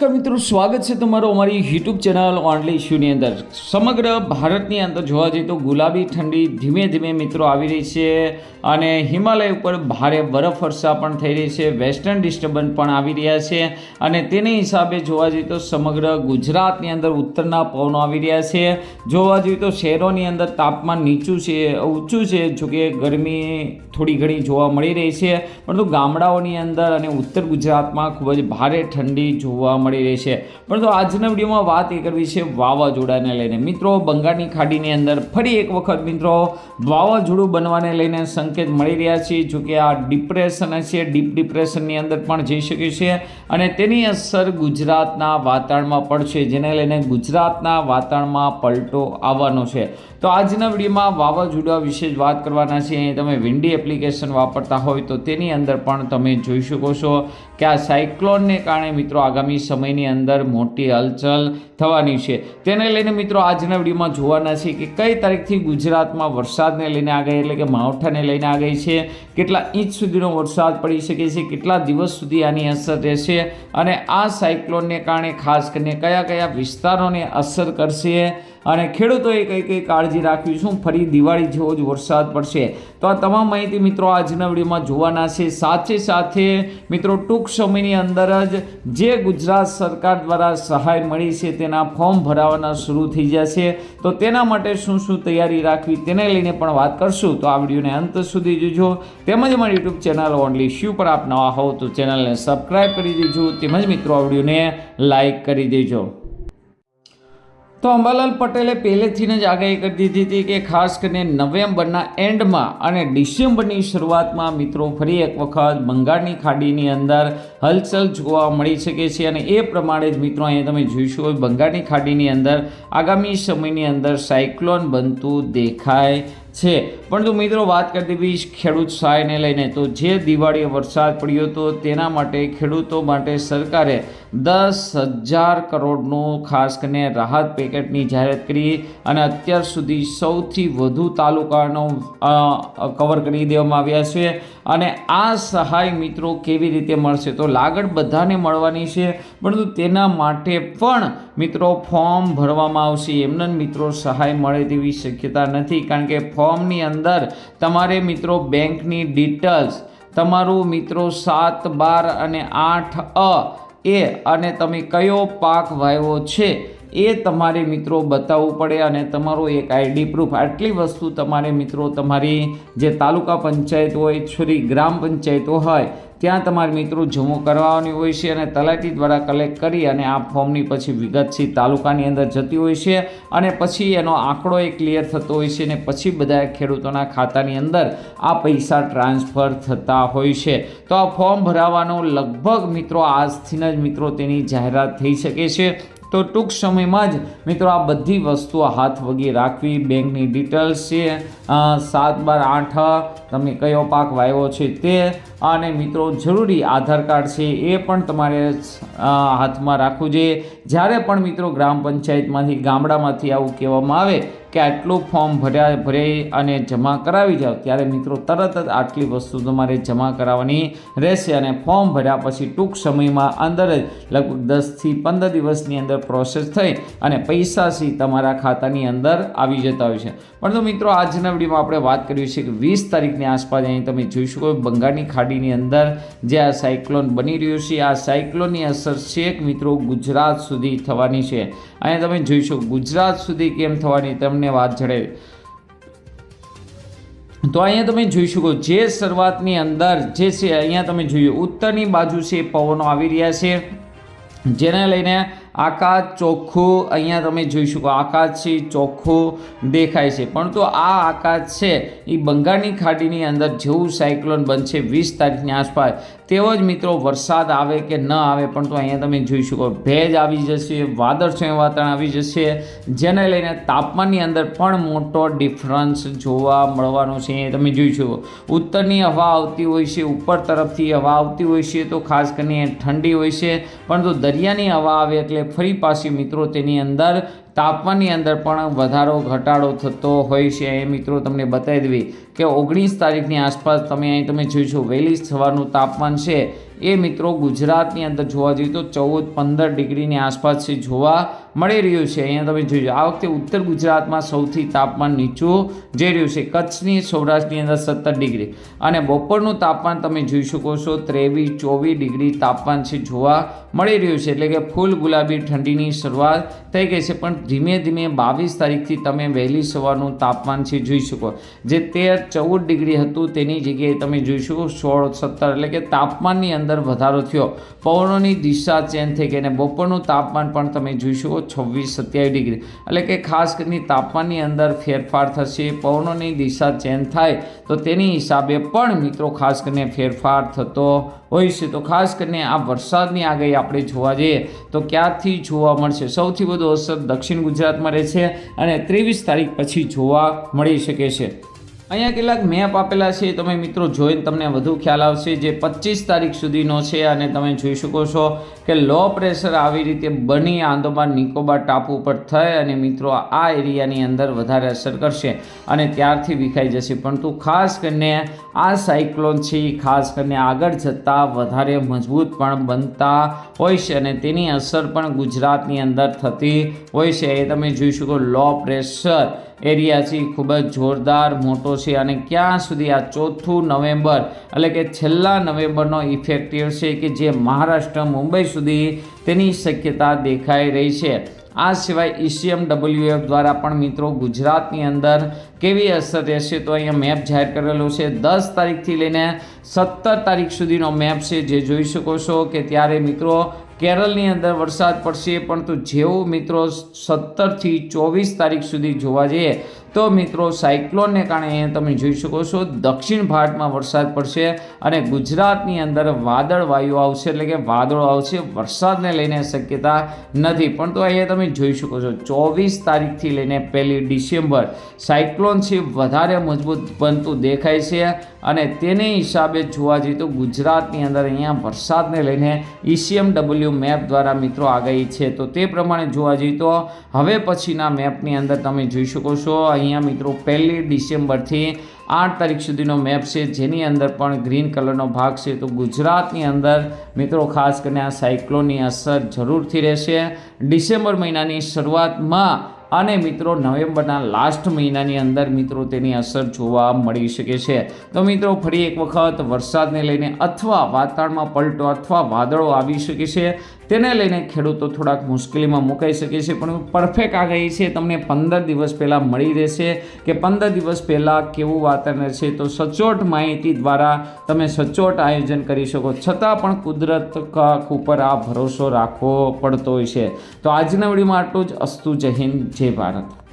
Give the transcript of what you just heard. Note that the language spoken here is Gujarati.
મિત્રો, સ્વાગત છે તમારું અમારી યુટ્યુબ ચેનલ ઓનલી ઇશ્યુની અંદર. સમગ્ર ભારતની અંદર જોવા જઈએ તો ગુલાબી ઠંડી ધીમે ધીમે મિત્રો આવી રહી છે અને હિમાલય ઉપર ભારે બરફ વર્ષા પણ થઈ રહી છે વેસ્ટર્ન ડિસ્ટર્બન્સ પણ આવી રહ્યા છે અને તેની હિસાબે જોવા જઈએ તો સમગ્ર ગુજરાતની અંદર ઉત્તરના પવનો આવી રહ્યા છે. જોવા જઈએ તો શહેરોની અંદર તાપમાન નીચું છે, ઊંચું છે જોકે ગરમી થોડી ઘણી જોવા મળી રહી છે. પરંતુ ગામડાઓની અંદર અને ઉત્તર ગુજરાતમાં ખૂબ જ ભારે ઠંડી જોવા મળી રહી છે. પરંતુ આજના વિડીયોમાં વાત એ કરવી છે વાવાઝોડાને લઈને. મિત્રો, બંગાળની ખાડીની અંદર ફરી એક વખત મિત્રો વાવાઝોડું બનવાને લઈને સંકેત મળી રહ્યા છે. જો કે આ ડિપ્રેશન છે ડીપ ડિપ્રેશનની અંદર પણ જઈ શકે છે અને તેની અસર ગુજરાતના વાતાવરણમાં પડશે જેને લઈને ગુજરાતના વાતાવરણમાં પલટો આવવાનો છે. તો આજના વિડીયોમાં વાવાઝોડા વિશે જ વાત કરવાના છે તમે વિન્ડી એપ્લિકેશન વાપરતા હોય તો તેની અંદર પણ તમે જોઈ શકો છો. કે આ સાયક્લોનને કારણે મિત્રો આગામી સમયની અંદર મોટી હલચલ થવાની છે. તેને લઈને મિત્રો આજના વિડીયોમાં જોવાના છે કે કઈ તારીખથી ગુજરાતમાં વરસાદને લઈને આગાહી એટલે કે માવઠાને લઈને આગાહી છે. કેટલા ઇંચ સુધીનો વરસાદ પડી શકે છે, કેટલા દિવસ સુધી આની અસર રહેશે અને આ સાયક્લોનને કારણે ખાસ કરીને કયા કયા વિસ્તારોને અસર કરશે અને ખેડૂતોએ કઈ કઈ કાળજી રાખવી શું ફરી દિવાળી જેવો જ વરસાદ પડશે. તો આ તમામ માહિતી મિત્રો આજના વિડીયોમાં જોવાના છે. સાથે સાથે મિત્રો ટૂંક સમયની અંદર જ જે ગુજરાત સરકાર દ્વારા સહાય મળી છે, તેના ફોર્મ ભરાવાના શરૂ થઈ જશે તો તેના માટે શું શું તૈયારી રાખવી તેને લઈને પણ વાત કરશું. તો આ વિડીયોને અંત સુધી જોજો. તેમજ મારી યુટ્યુબ ચેનલ ઓનલી શ્યુ પર આપ નવા હોવ તો ચેનલને સબસ્ક્રાઈબ કરી દેજો. તેમજ મિત્રો, આ વિડીયોને લાઈક કરી દેજો. તો અંબાલાલ પટેલે પહેલેથી જ આગાહી કરી દીધી હતી કે ખાસ કરીને નવેમ્બરના એન્ડમાં અને ડિસેમ્બરની શરૂઆતમાં મિત્રો ફરી એક વખત બંગાળની ખાડીની અંદર હલચલ જોવા મળી શકે છે અને એ પ્રમાણે જ મિત્રો અહીંયા તમે જોઈશું બંગાળની ખાડીની અંદર આગામી સમયની અંદર સાયક્લોન બનતું દેખાય છે. પરંતુ મિત્રો, વાત કરતી હતી ખેડૂત સહાયને લઈને. તો જે દિવાળીએ વરસાદ પડ્યો હતો, તેના માટે ખેડૂતો માટે સરકારે દસ હજાર કરોડનું ખાસ કરીને રાહત પેકેટની જાહેરાત કરી અને અત્યાર સુધી સૌથી વધુ તાલુકાનો કવર કરી દેવામાં આવ્યા છે. અને આ સહાય મિત્રો કેવી રીતે મળશે? તો લાગણ બધાને મળવાની છે, પરંતુ તેના માટે પણ મિત્રો ફોર્મ ભરવામાં આવશે. એમને મિત્રો સહાય મળે તેવી શક્યતા નથી, કારણ કે ફોર્મની અંદર તમારે મિત્રો બેંકની ડિટેલ્સ, તમારું મિત્રો સાત, બાર અને આઠ અ, એ અને તમે કયો પાક વાવ્યો છે એ તમારે મિત્રો બતાવવું પડે અને તમારું એક આઈડી પ્રૂફ આટલી વસ્તુ તમારે મિત્રો તમારી જે તાલુકા પંચાયત હોય, છોરી ગ્રામ પંચાયતો હોય, ત્યાં તમારે મિત્રો જમો કરવાની હોય છે અને તલાટી દ્વારા કલેક્ટ કરી અને આ ફોર્મની પછી વિગતથી તાલુકાની અંદર જતી હોય છે અને પછી એનો આંકડો એ ક્લિયર થતો હોય છે અને પછી બધા ખેડૂતોના ખાતાની અંદર આ પૈસા ટ્રાન્સફર થતા હોય છે. તો આ ફોર્મ ભરાવાનો લગભગ મિત્રો આજથી જ મિત્રો તેની જાહેરાત થઈ શકે છે. તો ટૂંક સમયમાં જ મિત્રો આ બધી વસ્તુઓ હાથ વગી રાખવી. બેંકની ડિટેલ્સ છે. સાત બાર આઠ તમે કયો પાક વાવ્યો છે તે અને મિત્રો, જરૂરી આધાર કાર્ડ છે એ પણ તમારે હાથમાં રાખવું જોઈએ. જ્યારે પણ મિત્રો ગ્રામ પંચાયતમાંથી, ગામડામાંથી આવું કહેવામાં આવે કે આટલું ફોર્મ ભર્યા, ભરે અને જમા કરાવી જાઓ, ત્યારે મિત્રો તરત જ આટલી વસ્તુ તમારે જમા કરાવવાની રહેશે અને ફોર્મ ભર્યા પછી ટૂંક સમયમાં અંદર જ લગભગ દસથી પંદર દિવસની અંદર પ્રોસેસ થઈ અને પૈસાથી તમારા ખાતાની અંદર આવી જતા હોય છે. પરંતુ મિત્રો, આજના વિડીયોમાં આપણે વાત કરીએ છીએ કે વીસ તારીખની આસપાસ અહીં તમે જોઈ શકો બંગાળની ખાડીની અંદર જે આ સાયક્લોન બની રહ્યું છે, આ સાયક્લોનની અસર છેક મિત્રો ગુજરાત સુધી થવાની છે. અહીંયા તમે જોઈ શકો ગુજરાત સુધી કેમ થવાની તમને વાત જણાવી. તો અહીંયા તમે જોઈ શકો, જે શરૂઆતની અંદર જે છે, અહીંયા તમે જોયું, ઉત્તરની બાજુ છે, પવનો આવી રહ્યા છે. જેને લઈને આકાશ ચોખ્ખું અહીંયા તમે જોઈ શકો આકાશ છે ચોખ્ખું દેખાય છે. પરંતુ આ આકાશ છે, એ બંગાળની ખાડીની અંદર જેવું સાયક્લોન બનશે વીસ તારીખની આસપાસ. તેવો જ મિત્રો વરસાદ આવે કે ન આવે, પણ તો અહીંયા તમે જોઈ શકો, ભેજ આવી જશે, વાદળછાયું વાતાવરણ આવી જશે, જેને લઈને તાપમાનની અંદર પણ મોટો ડિફરન્સ જોવા મળવાનો છે. તમે જોઈ શકો, ઉત્તરની હવા આવતી હોય છે, ઉપર તરફથી હવા આવતી હોય છે, તો ખાસ કરીને ઠંડી હોય છે પણ તો દરિયાની હવા આવે એટલે ફરી પાછી મિત્રો તેની અંદર તાપમાનની અંદર પણ વધારો, ઘટાડો થતો હોય છે. એ મિત્રો તમને બતાવી દેવી કે ઓગણીસ તારીખની આસપાસ તમે અહીં તમે જોઈશો વહેલી સવારનું તાપમાન છે એ મિત્રો ગુજરાતની અંદર જોવા જઈએ તો ચૌદ, પંદર ડિગ્રીની આસપાસ છે જોવા મળી રહ્યું છે. અહીંયા તમે જોઈ આ વખતે ઉત્તર ગુજરાતમાં સૌથી તાપમાન નીચું જઈ રહ્યું છે. કચ્છની સૌરાષ્ટ્રની અંદર સત્તર ડિગ્રી. અને બપોરનું તાપમાન તમે જોઈ શકો છો, ત્રેવીસ, ચોવીસ ડિગ્રી તાપમાન છે જોવા મળી રહ્યું છે. એટલે કે ફૂલ ગુલાબી ઠંડીની શરૂઆત થઈ ગઈ છે. પણ ધીમે ધીમે બાવીસ તારીખથી તમે વહેલી સવારનું તાપમાન છે જોઈ શકો. જે તેર, ચૌદ ડિગ્રી હતું તેની જગ્યાએ તમે જોઈ શકો, સોળ, સત્તર, એટલે કે તાપમાનની અંદર વધારો થયો. પવનોની દિશા ચેન્જ થઈ ગઈ અને બપોરનું તાપમાન પણ તમે જોઈ શકો છવ્વીસ સત્યાવીસ ડિગ્રી. એટલે કે ખાસ કરીને તાપમાનની અંદર ફેરફાર થશે, પવનોની દિશા ચેન્જ થાય, તો તેની હિસાબે પણ મિત્રો ખાસ કરીને ફેરફાર થતો હોય છે તો ખાસ કરીને આ વરસાદની આગાહી આપણે જોવા જઈએ, તો ક્યાંથી જોવા મળશે? સૌથી વધુ અસર દક્ષિણ ગુજરાતમાં રહે છે અને ત્રેવીસ તારીખ પછી જોવા મળી શકે છે. અહીંયા કેટલાક મેપ આપેલા છે. તમે મિત્રો જોઈને તમને વધુ ખ્યાલ આવશે જે પચીસ તારીખ સુધીનો છે અને તમે જોઈ શકો છો કે લો પ્રેશર આવી રીતે બની આંદોમાન નિકોબાર ટાપુ પર થઈ અને મિત્રો આ એરિયાની અંદર વધારે અસર કરશે અને ત્યારથી વિખાઈ જશે. પરંતુ ખાસ કરીને આ સાયક્લોન છે એ ખાસ કરીને આગળ જતાં વધારે મજબૂત પણ બનતા હોય છે અને તેની અસર પણ ગુજરાતની અંદર થતી હોય છે. એ તમે જોઈ શકો લો પ્રેશર એરિયા છે. ખૂબ જ જોરદાર મોટો છે અને ક્યાં સુધી આ ચોથું નવેમ્બર એટલે કે છેલ્લા નવેમ્બરનો ઇફેક્ટિવ છે કે જે મહારાષ્ટ્ર, મુંબઈ સુધી તેની શક્યતા દેખાઈ રહી છે. આ સિવાય ઈસીએમ ડબલ્યુએફ દ્વારા પણ મિત્રો ગુજરાતની અંદર કેવી અસર રહેશે તો અહીંયા મેપ જાહેર કરેલો છે. દસ તારીખથી લઈને સત્તર તારીખ સુધીનો મેપ છે. જે જોઈ શકો છો કે ત્યારે મિત્રો કેરળની અંદર વરસાદ પડશે, પરંતુ જેવું મિત્રો સત્તરથી ચોવીસ તારીખ સુધી જોવા જઈએ, તો મિત્રો સાયક્લોનને કારણે અહીંયા તમે જોઈ શકો છો, દક્ષિણ ભારતમાં વરસાદ પડશે અને ગુજરાતની અંદર વાદળ વાયુ આવશે, એટલે કે વાદળો આવશે, વરસાદને લઈને શક્યતા નથી. પણ તો અહીંયા તમે જોઈ શકો છો, ચોવીસ તારીખથી લઈને પહેલી ડિસેમ્બર સાયક્લોન છે, વધારે મજબૂત બનતું દેખાય છે અને તેને હિસાબે જોવા જઈએ તો ગુજરાતની અંદર અહીંયા વરસાદને લઈને ઈસીએમ ડબલ્યુ મેપ દ્વારા મિત્રો આગાહી છે. તો તે પ્રમાણે જોવા જઈએ તો હવે પછીના મેપની અંદર તમે જોઈ શકો છો, અહીંયા મિત્રો પહેલી ડિસેમ્બરથી આઠ તારીખ સુધીનો મેપ છે, જેની અંદર પણ ગ્રીન કલરનો ભાગ છે. તો ગુજરાતની અંદર મિત્રો ખાસ કરીને આ સાયક્લોનની અસર જરૂરથી રહેશે. ડિસેમ્બર મહિનાની શરૂઆતમાં અને મિત્રો, નવેમ્બરના લાસ્ટ મહિનાની અંદર મિત્રો તેની અસર જોવા મળી શકે છે. તો મિત્રો, ફરી એક વખત વરસાદને લઈને અથવા વાતાવરણમાં પલટો અથવા વાદળો આવી શકે છે. તેને લઈને ખેડૂતો થોડાક મુશ્કેલીમાં મુકાઈ શકે છે, પણ પરફેક્ટ આગાહી છે. તમને પંદર દિવસ પહેલાં મળી રહેશે કે પંદર દિવસ પહેલાં કેવું વાતાવરણ છે તો સચોટ માહિતી દ્વારા તમે સચોટ આયોજન કરી શકો. છતાં પણ કુદરત ઉપર આ ભરોસો રાખવો પડતો હોય છે. તો આજના વિડીયોમાં આટલું જ. અસ્તુ જય હિન્દ, જય ભારત.